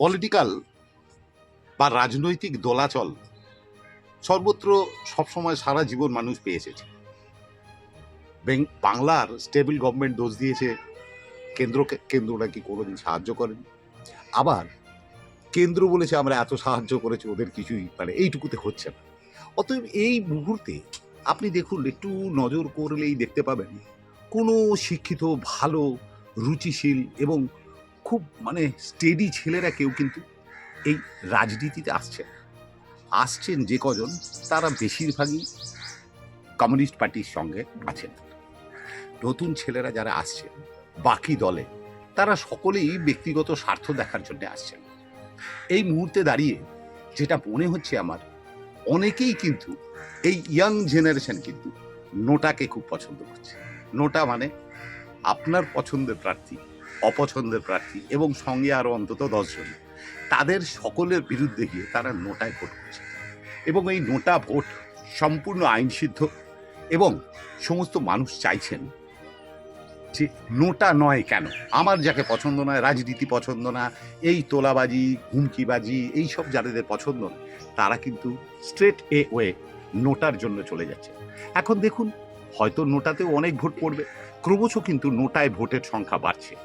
Political বা রাজনৈতিক দোলাচল সর্বত্র সবসময় সারা জীবন মানুষ পেয়ে এসেছে বাংলার স্টেবল গভর্নমেন্ট দোষ দিয়েছে। কেন্দ্রকে কেন্দ্রটা কি কোনোদিন সাহায্য করেনি? আবার কেন্দ্র বলেছে আমরা এত সাহায্য করেছি, ওদের কিছুই মানে এইটুকুতে হচ্ছে না। অতএব এই মুহূর্তে আপনি দেখুন, একটু নজর করলেই দেখতে পাবেন, কোনো শিক্ষিত, ভালো, রুচিশীল এবং খুব মানে স্টেডি ছেলেরা কেউ কিন্তু এই রাজনীতিতে আসছে। আসছেন যে কজন, তারা বেশিরভাগই কমিউনিস্ট পার্টির সঙ্গে আছেন। নতুন ছেলেরা যারা আসছেন, বাকি দলে, তারা সকলেই ব্যক্তিগত স্বার্থ দেখার জন্য আসছেন। এই মুহূর্তে দাঁড়িয়ে যেটা মনে হচ্ছে আমার, অনেকেই কিন্তু এই ইয়াং জেনারেশন কিন্তু নোটাকে খুব পছন্দ করছে। নোটা মানে আপনার পছন্দের প্রার্থী। অপছন্দের প্রার্থী এবং সঙ্গে আরও অন্তত দশজন। তাদের সকলের বিরুদ্ধে গিয়ে তারা নোটায় ভোট করছে। এবং এই নোটা ভোট সম্পূর্ণ আইনসিদ্ধ এবং সমস্ত মানুষ চাইছেন যে নোটা নয় কেন? আমার যাকে পছন্দ নয়, রাজনীতি পছন্দ না, এই তোলাবাজি, হুমকিবাজি, এই সব যাদের পছন্দ তারা কিন্তু স্ট্রেট এ ওয়ে নোটার জন্য চলে যাচ্ছে। এখন দেখুন, হয়তো নোটাতেও অনেক ভোট পড়বে, ক্রমশ কিন্তু নোটায় ভোটের সংখ্যা বাড়ছে।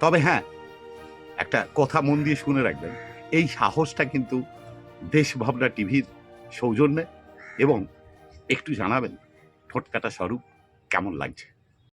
তবে হ্যাঁ একটা কথা মন দিয়ে শুনে রাখবেন, এই সাহসটা কিন্তু দেশভাবনা টিভির সৌজন্যে এবং একটু জানাবেন ঠোটকাটা স্বরূপ কেমন লাগছে।